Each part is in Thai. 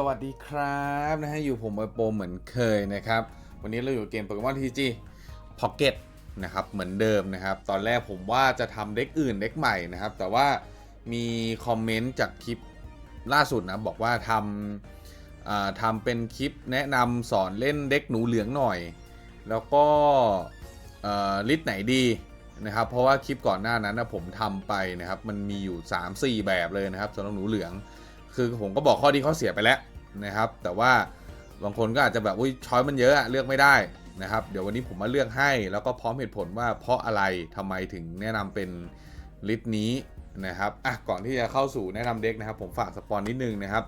สวัสดีครับนะฮะอยู่ผมไอโปเหมือนเคยนะครับ วันนี้เราอยู่เกมโปเกมอนทีจีพ็อกเก็ตนะครับเหมือนเดิมนะครับ ตอนแรกผมว่าจะทำเด็กอื่นเด็กใหม่นะครับ แต่ว่ามีคอมเมนต์จากคลิปล่าสุดนะ บอกว่าทำาทำเป็นคลิปแนะนำสอนเล่นเด็กหนูเหลืองหน่อย แล้วก็ลิสไหนดีนะครับ เพราะว่าคลิปก่อนหน้านั้นนะผมทำไปนะครับ มันมีอยู่ 3-4 แบบเลยนะครับสำหรับหนูเหลือง คือผมก็บอกข้อดีข้อเสียไปแล้วนะครับ แต่ว่าบางคนก็อาจจะแบบอุ้ยช้อยมันเยอะอะเลือกไม่ได้นะครับ เดี๋ยววันนี้ผมมาเลือกให้ แล้วก็พร้อมเหตุผลว่าเพราะอะไรทำไมถึงแนะนำเป็นลิสต์นี้นะครับอะก่อนที่จะเข้าสู่แนะนำเด็กนะครับ ผมฝากสปอนนิดนึงนะครับ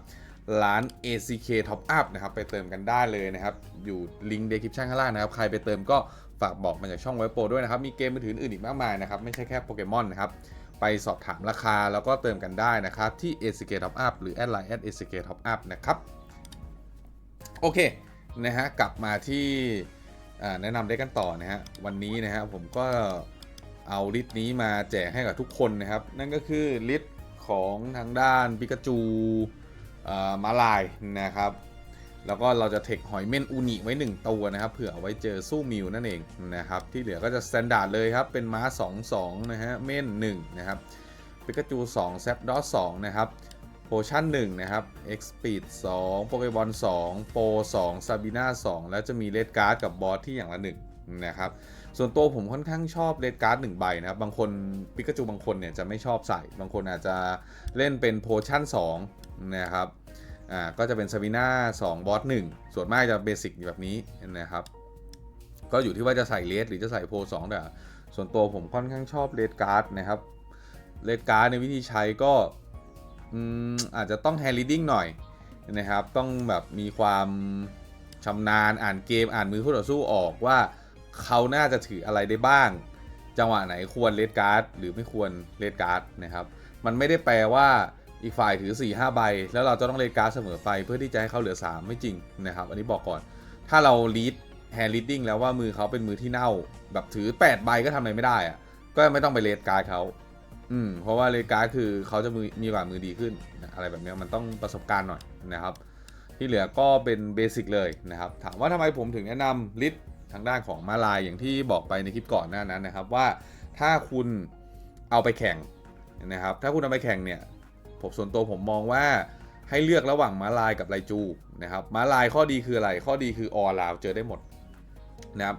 ร้าน ACK Top Up นะครับ ไปเติมกันได้เลยนะครับ อยู่ลิงก์เดคริปชันข้างล่างนะครับ ใครไปเติมก็ฝากบอกมาจากช่องไวโปรด้วยนะครับ มีเกมมือถืออื่นอีกมากมายนะครับ ไม่ใช่แค่โปเกมอนนะครับ ไปสอบถามราคาแล้วก็เติมกันได้นะครับ ที่ ACK Top Up หรือแอดไลน์ at ACK Top Up นะครับ โอเคนะฮะกลับมาที่แนะนำได้กันต่อนะฮะวันนี้นะฮะผมก็เอาลิสต์นี้มาแจกให้กับทุกคนนะครับ นั่นก็คือลิสต์ของทางด้านปิกาจูมาลายนะครับ แล้วก็เราจะเทคหอยเม่นอูนิไว้ 1 ตัวนะครับ เผื่อเอาไว้เจอสู้มิวนั่นเองนะครับ ที่เหลือก็จะสแตนดาร์ดเลยครับ เป็นม้า 2 2 นะฮะ เม่น 1 นะครับปิกาจู2แซปดอส2นะครับโพชั่น1นะครับ X Speed 2โปเกบอล2โป2ซาบิน่า2แล้วจะมีเลดการ์ดกับบอสที่อย่างละ1นะครับส่วนตัวผมค่อนข้างชอบเลดการ์ด1ใบนะครับบางคนปิกาจูบางคนเนี่ยจะไม่ชอบใส่ บางคนอาจจะเล่นเป็นโพชั่น2นะครับ อ่าก็จะเป็นซาวิน่า2บอส1ส่วนมากจะเบสิกแบบนี้นะครับ ก็อยู่ที่ว่าจะใส่เลสหรือจะใส่โพ2แต่ส่วนตัวผมค่อนข้างชอบเลดการ์ดนะครับเลดการ์ดในวิธีใช้ก็อืมอาจจะต้องแฮร์ d ดดิ้งหน่อยนะครับ ต้องแบบมีความชำนาญอ่านเกมอ่านมือคู่ต่อสู้ออกว่าเขาน่าจะถืออะไรได้บ้าง จังหวะไหนควรเลดการ์ดหรือไม่ควรเลดการ์ดนะครับ มันไม่ได้แปลว่า อีกฝ่ายถือ4 5ใบ แล้วเราจะต้องเลดการ์ดเสมอไป เพื่อที่จะให้เขาเหลือ 3 ไม่จริงนะครับ อันนี้บอกก่อน ถ้าเราลีดแฮร์ d ดดิ้งแล้วว่ามือเขาเป็นมือที่เน่า แบบถือ 8 ใบก็ทำอะไรไม่ได้อะก็ไม่ต้องไปเลดการ์ดเขาอืมเพราะว่าเลดการ์ดคือเขาจะมือมีกว่ามือดีขึ้น อะไรแบบนี้มันต้องประสบการณ์หน่อยนะครับ ที่เหลือก็เป็นเบสิกเลยนะครับ ถามว่าทำไมผมถึงแนะนำลิสทางด้านของมาลายอย่างที่บอกไปในคลิปก่อนหน้านั้นนะครับว่าถ้าคุณเอาไปแข่งนะครับ ถ้าคุณเอาไปแข่งเนี่ย ผมส่วนตัวผมมองว่าให้เลือกระหว่างมาลายกับไลจูนะครับมาลายข้อดีคืออะไร ข้อดีคือออลาวเจอได้หมดนะครับ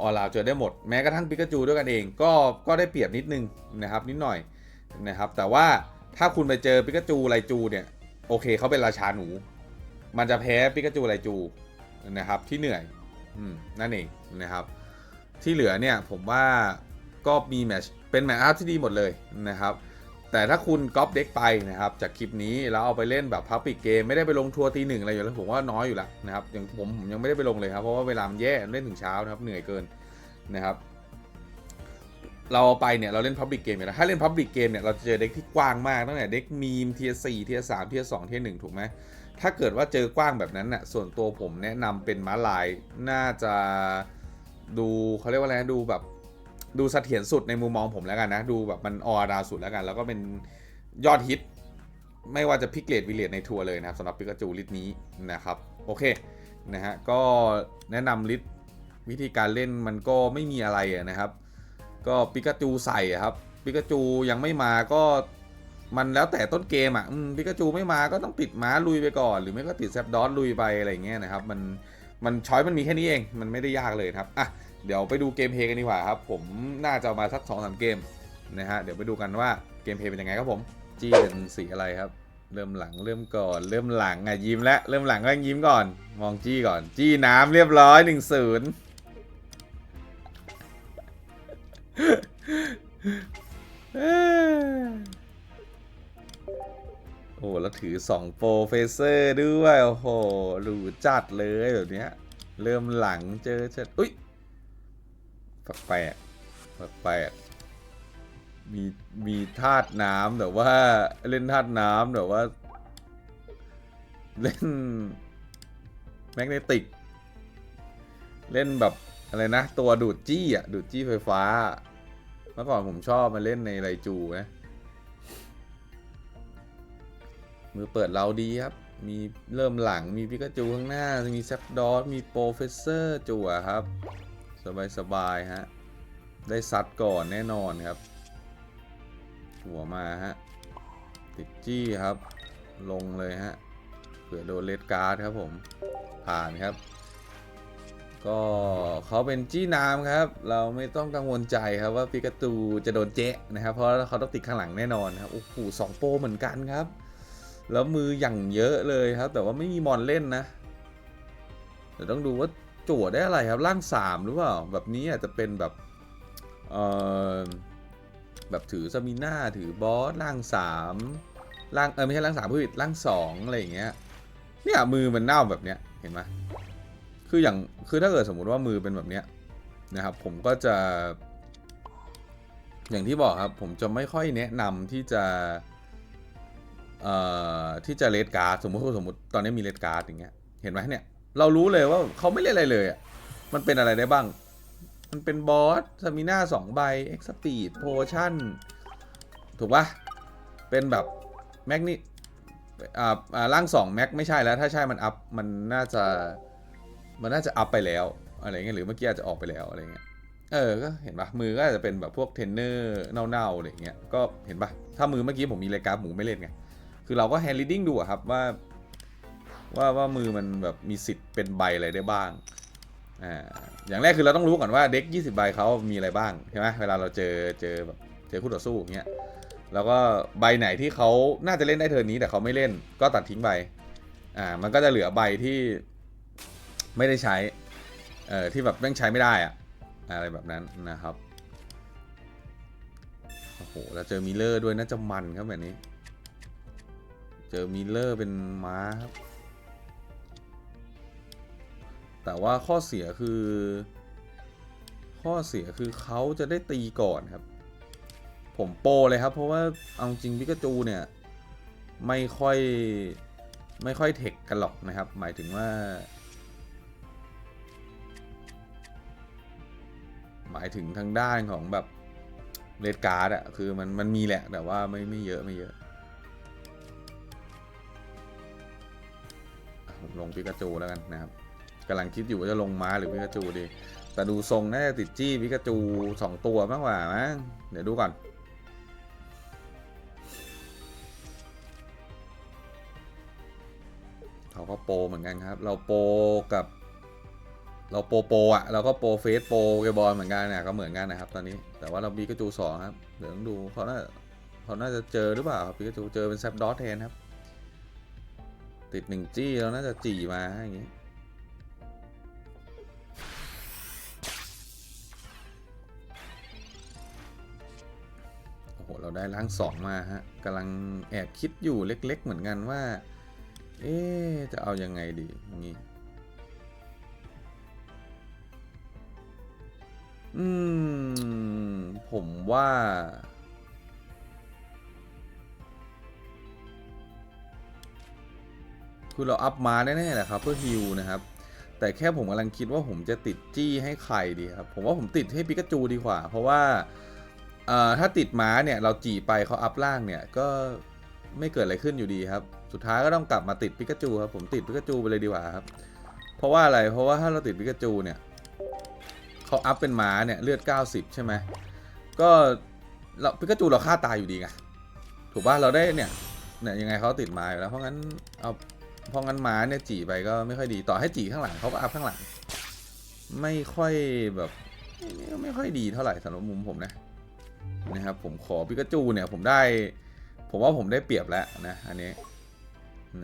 ออลาวเจอได้หมด แม้กระทั่งปิกาจูด้วยกันเอง ก็ก็ได้เปรียบนิดนึงนะครับนิดหน่อยนะครับ แต่ว่าถ้าคุณไปเจอปิกาจูไลจูเนี่ยโอเคเขาเป็นราชาหนู มันจะแพ้ปิกาจูไลจูนะครับที่เหนื่อยอืมนั่นเองนะครับ ที่เหลือเนี่ยผมว่าก็มีแมชเป็นแมตช์อัพที่ดีหมดเลยนะครับ แต่ถ้าคุณก๊อปเด็กไปนะครับจากคลิปนี้แล้วเอาไปเล่นแบบพับปิกเกมไม่ได้ไปลงทัวร์ตีหนึ่งอะไรอยู่แล้วผมว่าน้อยอยู่แล้วนะครับอย่างผมผมยังไม่ได้ไปลงเลยครับเพราะว่าเวลามันแย่เล่นถึงเช้านะครับเหนื่อยเกินนะครับ เราเอาไปเนี่ยเราเล่นพับ l ิ c เกมอยู่แล้วถ้าเล่นพับ l ิ c เกมเนี่ยเราจะเจอเด็กที่กว้างมากตั้งแต่เด็กมีมเทียสี่เทียสามเทียสองเทียหนึ่งถูกไหมถ้าเกิดว่าเจอกว้างแบบนั้นน่ะส่วนตัวผมแนะนำเป็นม้าลายน่าจะดูเขาเรียกว่าอะไรดูแบบ ดูเสถียรสุดในมุมมองผมแล้วกันนะ ดูแบบมันออราสุดแล้วกัน แล้วก็เป็นยอดฮิต ไม่ว่าจะพิกเลตวิเลตในทัวร์เลยนะครับสำหรับปิกาจูลิสนี้นะครับ โอเคนะฮะก็แนะนำลิสวิธีการเล่นมันก็ไม่มีอะไระนะครับ ก็ปิกาจูใส่ครับปิกาจูยังไม่มาก็มันแล้วแต่ต้นเกมอะปิกาจูไม่มาก็ต้องติดม้าลุยไปก่อน หรือไม่ก็ติดแซปดอสลุยไปอะไรเงี้ยนะครับ มันมันช้อยมันมีแค่นี้เอง มันไม่ได้ยากเลยครับ อะ เดี๋ยวไปดูเกมเพย์กันดีกว่าครับ ผมน่าจะมาสัก2อสเกมนะฮะเดี๋ยวไปดูกันว่าเกมเพย์เป็นยังไงครับผมจี้เป็นสีอะไรครับ เริ่มหลังเริ่มก่อน เริ่มหลังอะยิ้มแล้วเริ่มหลังก็ยิ้มก่อน มองจี้ก่อน จี้น้ำเรียบร้อย1นศูนย์โอ้แล้วถือ2โปรเฟสเซอร์ด้วย โอ้โหหรูจัดเลยแบบเนี้ย เริ่มหลังเจอเจออุ้ย แปลกแปลกมีมีธาตุน้ำแต่ว่าเล่นธาตุน้ำแต่ว่า เล่นแมกเนติก เล่นแบบอะไรนะ ตัวดูดจี้อะ ดูดจี้ไฟฟ้า เมื่อก่อนผมชอบมาเล่นในไรจูนะมือเปิดเราดีครับ มีเริ่มหลังมีปิกาจูข้างหน้า มีแซปดอสมีโปรเฟสเซอร์จั่วครับ สบายสบายๆฮะ ได้ซัดก่อนแน่นอนครับ หัวมาฮะ ติดจี้ครับ ลงเลยฮะ เผื่อโดนเลดการ์ดครับผม ผ่านครับ ก็เขาเป็นจี้น้ำครับ เราไม่ต้องกังวลใจครับว่าปิกาจูจะโดนเจ๊ะนะครับ เพราะเขาต้องติดข้างหลังแน่นอนครับ โอ้โหสองโปเหมือนกันครับ แล้วมืออย่างเยอะเลยครับ แต่ว่าไม่มีมอนเล่นนะเดี๋ยวต้องดูว่า จั่วได้อะไรครับร่างสามหรือเปล่าแบบนี้อาจจะเป็นแบบเอ่อแบบถือซมิน่าถือบอสร่างสามร่างเออไม่ใช่ร่างสามผู้ผิดร่างสองอะไรอย่างเงี้ยเนี่ยมือมันเน่าแบบเนี้ยเห็นไหมคืออย่างคือถ้าเกิดสมมุติว่ามือเป็นแบบเนี้ยนะครับผมก็จะ อย่างที่บอกครับผมจะไม่ค่อยแนะนำที่จะเอ่อที่จะเลดการ์ดสมมติสมมติตอนนี้มีเลดการ์ดอย่างเงี้ยเห็นไหมเนี่ย เรารู้เลยว่าเขาไม่เล่นอะไรเลยอะ มันเป็นอะไรได้บ้าง มันเป็นบอสซามิน่าสองใบเอ็กซ์ปีดโพชั่น ถูกปะเป็นแบบ แม็กนี่อ่าอ่าร่างสองแม็กไม่ใช่แล้ว ถ้าใช่มันอัพ มันน่าจะ มันน่าจะอัพไปแล้วอะไรเงี้ย หรือเมื่อกี้อาจจะออกไปแล้วอะไรเงี้ย เออ ก็เห็นปะมือก็อาจจะเป็นแบบพวกเทนเนอร์เน่าๆอะไรเงี้ย ก็เห็นปะถ้ามือเมื่อกี้ผมมีรายการหมูไม่เล่นไง คือเราก็แฮนด์ลีดดิ้งดูอะครับว่า ว่าว่ามือมันแบบมีสิทธิ์เป็นใบอะไรได้บ้างอ่าอย่างแรกคือเราต้องรู้ก่อนว่าเด็ก 20 ใบเขามีอะไรบ้างใช่ไหมเวลาเราเจอเจอแบบเจอคู่ต่อสู้อย่างเงี้ยแล้วก็ใบไหนที่เขาน่าจะเล่นได้เทอร์นี้แต่เขาไม่เล่นก็ตัดทิ้งใบอ่ามันก็จะเหลือใบที่ไม่ได้ใช้เอ่อที่แบบแม่งใช้ไม่ได้อะอะไรแบบนั้นนะครับโอ้โหแล้วเจอมิเลอร์ด้วยน่าจะมันครับแบบนี้ เจอมิเลอร์เป็นม้าครับ แต่ว่าข้อเสียคือ ข้อเสียคือเขาจะได้ตีก่อนครับ ผมโปเลยครับ เพราะว่าเอาจริงพิกาจูเนี่ย ไม่ค่อยไม่ค่อยเทคกันหรอกนะครับ หมายถึงว่า หมายถึงทางด้านของแบบเลดการ์ดอะคือมันมันมีแหละแต่ว่าไม่ไม่เยอะไม่เยอะผมลงปิกาจูแล้วกันนะครับ กำลังคิดอยู่ว่าจะลงม้าหรือปิกาจูดี แต่ดูทรงน่าจะติดจี้ปิกาจูสองตัวมากกว่ามั้งเดี๋ยวดูก่อนเขาก็โปรเหมือนกันครับ เราโปรกับ เราโปรโปรอะเราก็โปรเฟสโปรเกบอลเหมือนกันเนี่ยก็เหมือนกันนะครับ ตอนนี้แต่ว่าเราบีกระจูสองครับเดี๋ยวต้องดูเขาน่าเขาน่าจะเจอหรือเปล่าครับบีกระจูเจอเป็นแซปดอทแทนครับ ติดหนึ่งจี้แล้วน่าจะจี่มาอย่างงี้ หเราได้ร่างสองมาฮะกำลังแอบคิดอยู่เล็ก ๆ เหมือนกันว่า เอ๊จะเอายังไงดีอย่างงี้อืม ผมว่า คือเราอัพมาแน่ๆแหละครับ เพื่อฮิวนะครับ แต่แค่ผมกำลังคิดว่าผมจะติดจี้ให้ใครดีครับ ผมว่าผมติดให้ปิกาจูดีกว่า เพราะว่า เอ่อถ้าติดม้าเนี่ยเราจีไปเขาอัพล่างเนี่ยก็ไม่เกิดอะไรขึ้นอยู่ดีครับ สุดท้ายก็ต้องกลับมาติดปิกาจูครับผมติดปิกาจูไปเลยดีกว่าครับ เพราะว่าอะไรเพราะว่าถ้าเราติดปิกาจูเนี่ยเขาอัพเป็นม้าเนี่ยเลือด 90 ใช่ไหมก็เราพิกาจูเราฆ่าตายอยู่ดีไงถูกป่ะเราได้เนี่ยเนี่ยยังไงเขาติดม้าอยู่แล้วเพราะงั้นเอาเพราะงั้นม้าเนี่ยจีไปก็ไม่ค่อยดีต่อให้จีข้างหลังเขาก็อัพข้างหลัง ไม่ค่อยแบบไม่ค่อยดีเท่าไหร่สำหรับมุมผมนะ นะครับผมขอพิกาจูเนี่ยผมได้ ผมว่าผมได้เปรียบแล้วนะอันนี้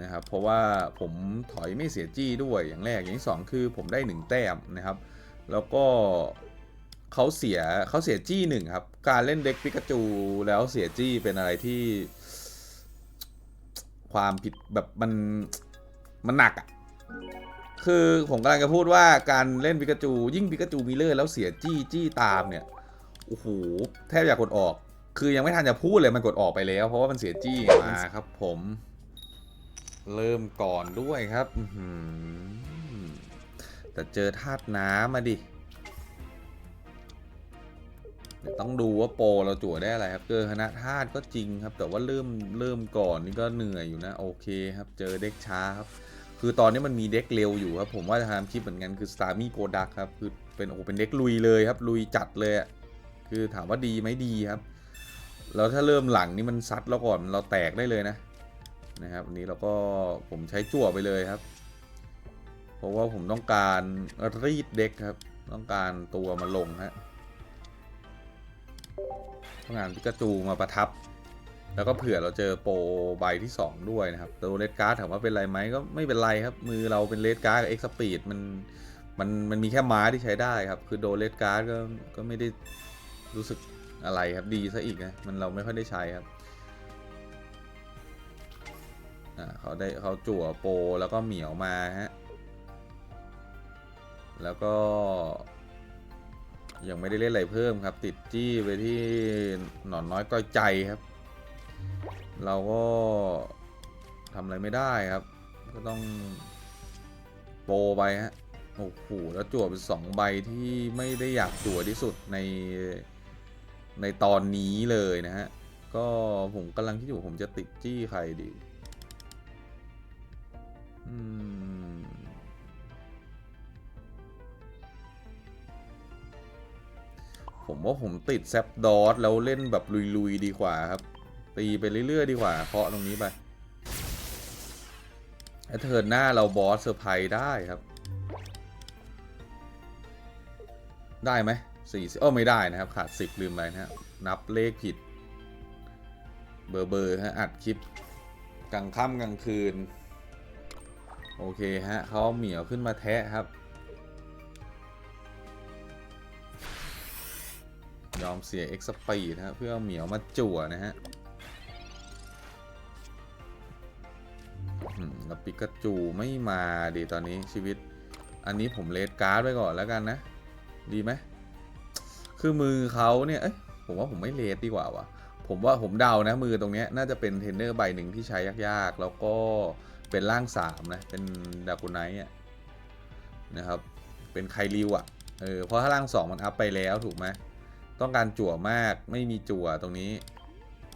นะครับเพราะว่าผมถอยไม่เสียจี้ด้วยอย่างแรกอย่างที่สองคือผมได้หนึ่งแต้มนะครับ แล้วก็เขาเสียเขาเสียจี้หนึ่งครับการเล่นเด็กปิกาจูแล้วเสียจี้เป็นอะไรที่ ความผิดแบบมันมันหนักอะ่ะคือผมกำลังจะพูดว่าการเล่นปิกาจู ยิ่งปิกาจูมิเลอร์แล้วเสียจี้จี้ตามเนี่ย โอ้โหแทบอยากกดออก คือยังไม่ทันจะพูดเลยมันกดออกไปแล้ว เพราะว่ามันเสียจี้มาครับ ผม เริ่มก่อนด้วยครับแต่เจอธาตุน้ำมาดิต้องดูว่าโปรเราจั่วได้อะไรครับ เจอคณะธาตุก็จริงครับ แต่ว่าเริ่มเริ่มก่อนนี่ก็เหนื่อยอยู่นะ โอเคครับ เจอเด็กช้าครับ คือตอนนี้มันมีเด็กเร็วอยู่ครับ ผมว่าจะทำคลิปเหมือนกันคือ s t a r m y g o d a k ครับ คือเป็นโอ้เป็นเด็กลุยเลยครับ ลุยจัดเลยอะ คือถามว่าดีไหมดีครับ แล้วถ้าเริ่มหลังนี่มันซัดแล้วก่อนเราแตกได้เลยนะนะครับอันนี้เราก็ผมใช้จั่วไปเลยครับ เพราะว่าผมต้องการรีดเด็กครับ ต้องการตัวมาลงฮะต้องการพิกาจูมาประทับ แล้วก็เผื่อเราเจอโปรใบที่ 2 ด้วยนะครับตัวเลดการ์ดถามว่าเป็นไรไหมก็ไม่เป็นไรครับ มือเราเป็นเลดการ์ดกับเอ็กซ์สปีดมันมันมันมีแค่ม้าที่ใช้ได้ครับ คือโดเลดการ์ดก็ก็ไม่ได้ รู้สึกอะไรครับดีซะอีกนะมันเราไม่ค่อยได้ใช้ครับอ่าเขาได้เขาจั่วโปรแล้วก็เหมียวมาฮะแล้วก็ยังไม่ได้เล่นอะไรเพิ่มครับ ติดจี้ไปที่หนอนน้อยก้อยใจครับ เราก็ทำอะไรไม่ได้ครับ ก็ต้องโปไปฮะโอ้โหแล้วจั่วเป็นสองใบที่ไม่ได้อยากจั่วที่สุดใน ในตอนนี้เลยนะฮะ ก็ผมกำลังคิดอยู่ผมจะติดจี้ใครดีอืมผมว่าผมติดแซปดอสแล้วเล่นแบบลุย ๆ ดีกว่าครับ ตีไปเรื่อย ๆ ดีกว่าเคาะตรงนี้ไปแล้วเทิร์นหน้าเราบอสเซอร์ไพรส์ได้ครับ ได้ไหม สี่เออไม่ได้นะครับ ขาดสิบลืมไปนะฮะนับเลขผิด เบอร์เบอร์ฮะอัดคลิปกลางค่ำกลางคืน โอเคฮะเขาเหมียวขึ้นมาแทะครับ ยอมเสีย X Speed นะฮะเพื่อเหมียวมาจั่วนะฮะแล้วปิกาจูไม่มาดีตอนนี้ชีวิต อันนี้ผมเลดการ์ดไว้ก่อนแล้วกันนะ ดีไหม คือมือเขาเนี่ยเอ้ยผมว่าผมไม่เลดดีกว่าวะผมว่าผมเดานะมือตรงนี้น่าจะเป็นเทรนเนอร์ใบหนึ่งที่ใช้ยากๆ แล้วก็เป็นร่างสามนะ เป็นดากุไนท์อะนะครับ เป็นไคริวอะเออเพราะถ้าร่างสองมันอัพไปแล้วถูกไหมต้องการจั่วมากไม่มีจั่วตรงนี้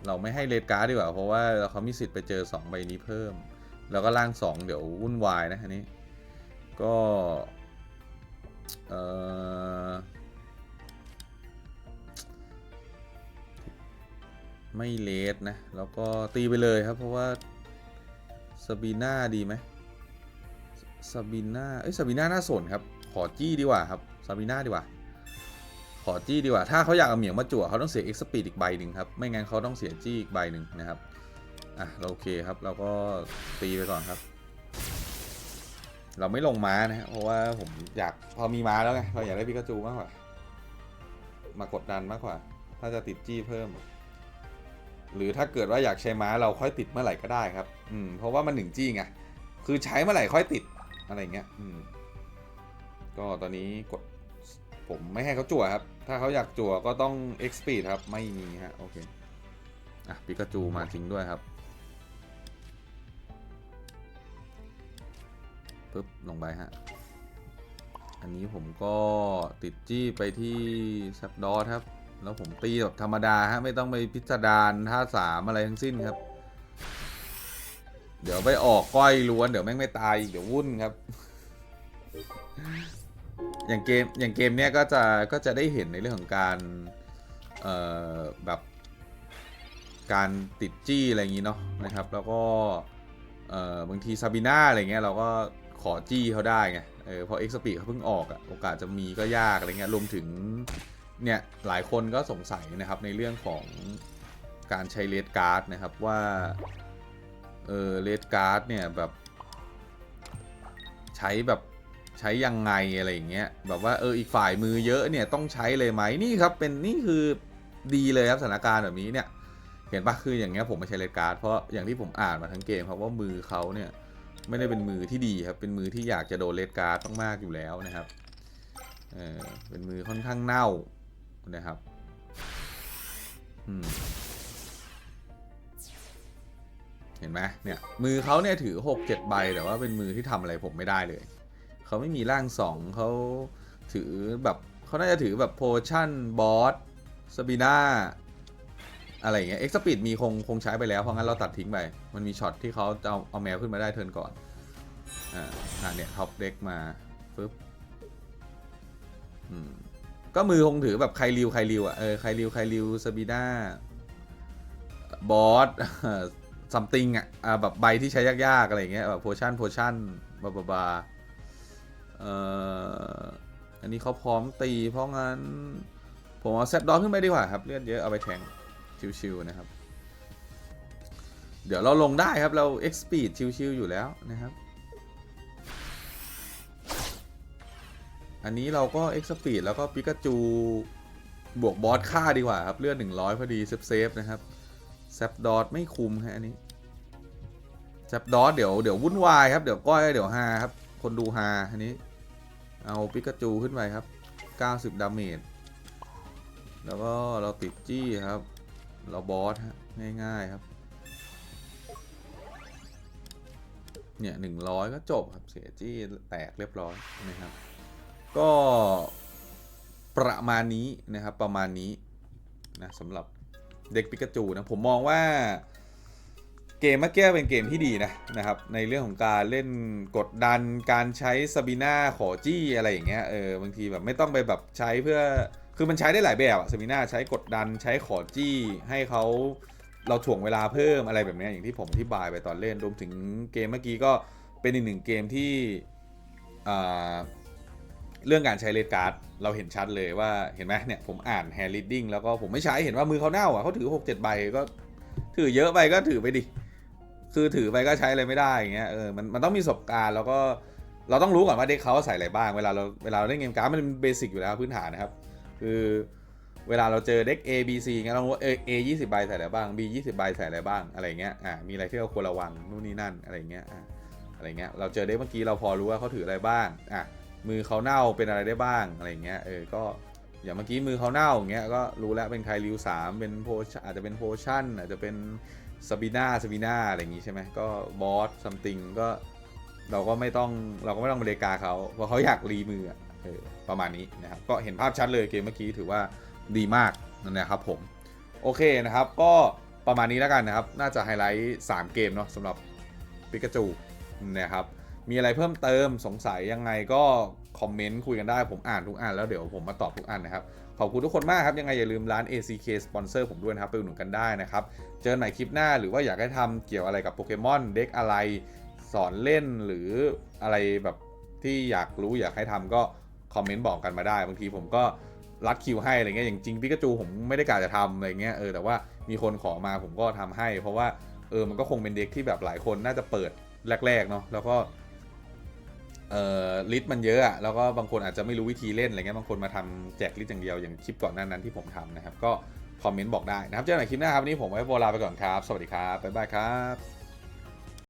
เราไม่ให้เลดการ์ดดีกว่า เพราะว่าเขามีสิทธิ์ไปเจอ 2 ใบนี้เพิ่ม แล้วก็ล่าง 2 เดี๋ยววุ่นวายนะอันนี้ ก็ เออ ไม่เลดนะ แล้วก็ตีไปเลยครับ เพราะว่าซาบีน่าดีไหมซาบีน่าเอ้ยซาบีน่าน่าสนครับ ขอจี้ดีกว่าครับซาบีน่าดีกว่า ขอจี้ดีกว่า ถ้าเขาอยากเอาเหมียงมาจั่วเขาต้องเสีย X Speed อีกใบหนึ่งครับ ไม่งั้นเขาต้องเสียจี้อีกใบหนึ่งนะครับ อะเราโอเคครับ เราก็ตีไปก่อนครับ เราไม่ลงม้านะเพราะว่าผมอยากพอมีม้าแล้วไง เราอยากได้ปิกาจูมากกว่า มากดดันมากกว่า ถ้าจะติดจี้เพิ่ม หรือถ้าเกิดว่าอยากใช้ม้าเราค่อยติดเมื่อไหร่ก็ได้ครับ อืม เพราะว่ามันหนึ่งจี้ไง คือใช้เมื่อไหร่ค่อยติดอะไรเงี้ย อืม ก็ตอนนี้กดผมไม่ให้เขาจั่วครับ ถ้าเขาอยากจั่วก็ต้อง X Speed ครับ ไม่มีฮะ โอเค อะปิกาจูมาจริงด้วยครับปึ๊บลงไปฮะ อันนี้ผมก็ติดจี้ไปที่แซปดอสครับ แล้วผมตีแบบธรรมดาฮะไม่ต้องไปพิสดารท่าสามอะไรทั้งสิ้นครับ เดี๋ยวไปออกก้อยล้วนเดี๋ยวแม่งไม่ตายเดี๋ยววุ่นครับ อย่างเกมอย่างเกมเนี้ยก็จะก็จะได้เห็นในเรื่องของการเอ่อแบบการติดจี้อะไรอย่างนี้เนาะนะครับ แล้วก็เอ่อบางทีซาบิน่าอะไรเงี้ยเราก็ขอจี้เขาได้ไงเออพอเอ็กซ์ปีเขาเพิ่งออกอะโอกาสจะมีก็ยากอะไรเงี้ยรวมถึง เนี่ยหลายคนก็สงสัยนะครับในเรื่องของการใช้เลดการ์ดนะครับว่า เออเลดการ์ดเนี่ยแบบ ใช้แบบใช้ยังไงอะไรอย่างเงี้ยแบบว่าเอออีกฝ่ายมือเยอะเนี่ยต้องใช้เลยไหมนี่ครับเป็นนี่คือดีเลยครับสถานการณ์แบบนี้เนี่ยเห็นปะคืออย่างเงี้ยผมไม่ใช้เลดการ์ดเพราะอย่างที่ผมอ่านมาทั้งเกมครับว่ามือเขาเนี่ยไม่ได้เป็นมือที่ดีครับเป็นมือที่อยากจะโดนเลดการ์ดมากๆอยู่แล้วนะครับเออเป็นมือค่อนข้างเน่า นะครับเห็นไหมเนี่ย มือเขาเนี่ยถือ6 7ใบ แต่ว่าเป็นมือที่ทำอะไรผมไม่ได้เลย เขาไม่มีร่างสองเขาถือแบบเขาน่าจะถือแบบโพชั่นบอสสปีน่าอะไรเงี้ยเอ็กซ์ปีดมีคงคงใช้ไปแล้วเพราะงั้นเราตัดทิ้งไป มันมีช็อตที่เขาจะเอาเอาแมวขึ้นมาได้เทิร์นก่อนอ่าอ่าเนี่ยท็อปเด็กมาปึ๊บอืม ก็มือคงถือแบบใครริวใครริวอะเออใครริวใครริวสปีน่าบอสซัมติงอะแบบใบที่ใช้ยากๆอะไรเงี้ยแบบโพชั่นโพชั่นบาบาบาเอ่ออันนี้เขาพร้อมตีเพราะงั้น ผมเอาเซตดอขึ้นไปดีกว่าครับเลือดเยอะเอาไปแทงชิวๆนะครับ เดี๋ยวเราลงได้ครับเรา X speed ชิวๆอยู่แล้วนะครับ อันนี้เราก็ X speed แล้วก็ปิกาจูบวกบอสค่าดีกว่าครับ เลือด100 พอดีเซฟเซฟนะครับแซปดอทไม่คุมฮะอันนี้แซปดอทเดี๋ยวเดี๋ยววุ่นวายครับ เดี๋ยวก้อยเดี๋ยวฮาครับ คนดูฮาอันนี้ เอาปิกาจูขึ้นไปครับ 90 ดาเมจแล้วก็เราติดจี้ครับ เราบอสฮะง่ายๆครับ เนี่ยหนึ่งร้อยก็จบครับเสียจี้แตกเรียบร้อยนะครับ ก็ประมาณนี้นะครับประมาณนี้นะสำหรับเด็กปิกาจูนะผมมองว่าเกมเมื่อกี้เป็นเกมที่ดีนะนะครับ ในเรื่องของการเล่นกดดันการใช้ซาบีนาขอจี้อะไรอย่างเงี้ยเออบางทีแบบไม่ต้องไปแบบใช้เพื่อคือมันใช้ได้หลายแบบอะซาบีนาใช้กดดันใช้ขอจี้ให้เขาเราถ่วงเวลาเพิ่มอะไรแบบนี้อย่างที่ผมอธิบายไปตอนเล่นรวมถึงเกมเมื่อกี้ก็เป็นอีกหนึ่งเกมที่อ่า เรื่องการใช้เลดการ์ดเราเห็นชัดเลยว่าเห็นไหมเนี่ยผมอ่านแฮร์รีดดิ้งแล้วก็ผมไม่ใช้เห็นว่ามือเขาเน่าอะเขาถือ 6 7 ใบก็ถือเยอะไปก็ถือไปดิ คือถือไปก็ใช้อะไรไม่ได้อย่างเงี้ยเออมันมันต้องมีประสบการณ์แล้วก็เราต้องรู้ก่อนว่าเด็กเขาใส่อะไรบ้าง เวลาเราเวลาเราเล่นเกมการ์ดมันเป็นเบสิกอยู่แล้วพื้นฐานนะครับ คือเวลาเราเจอเด็ก A B C งี้ยเรารู้ว่าเอ A 20ใบใส่อะไรบ้าง B 20ใบใส่อะไรบ้างอะไรเงี้ยอ่ามีอะไรที่เราควรระวังนู่นนี่นั่นอะไรเงี้ยอ่าอะไรเงี้ยเราเจอเด็กเมื่อกี้เราพอรู้ว่าเขาถืออะไรบ้างอะ มือเขาเน่าเป็นอะไรได้บ้างอะไรเงี้ยเออก็อย่างเมื่อกี้มือเขาเน่าอย่างเงี้ยก็รู้แล้วเป็นใครริวสามเป็นโพชอาจจะเป็นโพชั่นอาจจะเป็นสบีนาสบีนาอะไรอย่างงี้ใช่ไหมก็บอสซัมติงก็เราก็ไม่ต้องเราก็ไม่ต้องบริการเขาเพราะเขาอยากรีมือเออประมาณนี้นะครับก็เห็นภาพชัดเลยเกมเมื่อกี้ถือว่าดีมากนะครับผมโอเคนะครับ ก็ประมาณนี้แล้วกันนะครับ น่าจะไฮไลท์ 3 เกมเนาะสำหรับปิกาจูนะครับ มีอะไรเพิ่มเติมสงสัยยังไงก็คอมเมนต์คุยกันได้ผมอ่านทุกอันแล้วเดี๋ยวผมมาตอบทุกอันนะครับ ขอบคุณทุกคนมากครับ ยังไงอย่าลืมร้าน ACK สปอนเซอร์ผมด้วยนะครับ ไปอุดหนุนกันได้นะครับ เจอกันใหม่คลิปหน้าหรือว่าอยากให้ทำเกี่ยวอะไรกับโปเกมอนเด็กอะไร สอนเล่นหรืออะไรแบบที่อยากรู้อยากให้ทำก็คอมเมนต์บอกกันมาได้ บางทีผมก็รัดคิวให้อะไรเงี้ยอย่างจริงปิกาจูผมไม่ได้กะจะทำอะไรเงี้ยเออแต่ว่ามีคนขอมาผมก็ทำให้ เพราะว่าเออมันก็คงเป็นเด็กที่แบบหลายคนน่าจะเปิดแรกๆเนาะแล้วก็ เอ่อลิสต์มันเยอะอะแล้วก็บางคนอาจจะไม่รู้วิธีเล่นอะไรเงี้ยบางคนมาทำแจกลิสต์อย่างเดียวอย่างคลิปก่อนหน้านั้นที่ผมทำนะครับ ก็คอมเมนต์บอกได้นะครับเจอกันใหม่คลิปหน้าครับวันนี้ผมไว้โบลาไปก่อนครับ สวัสดีครับบ๊ายบายครับ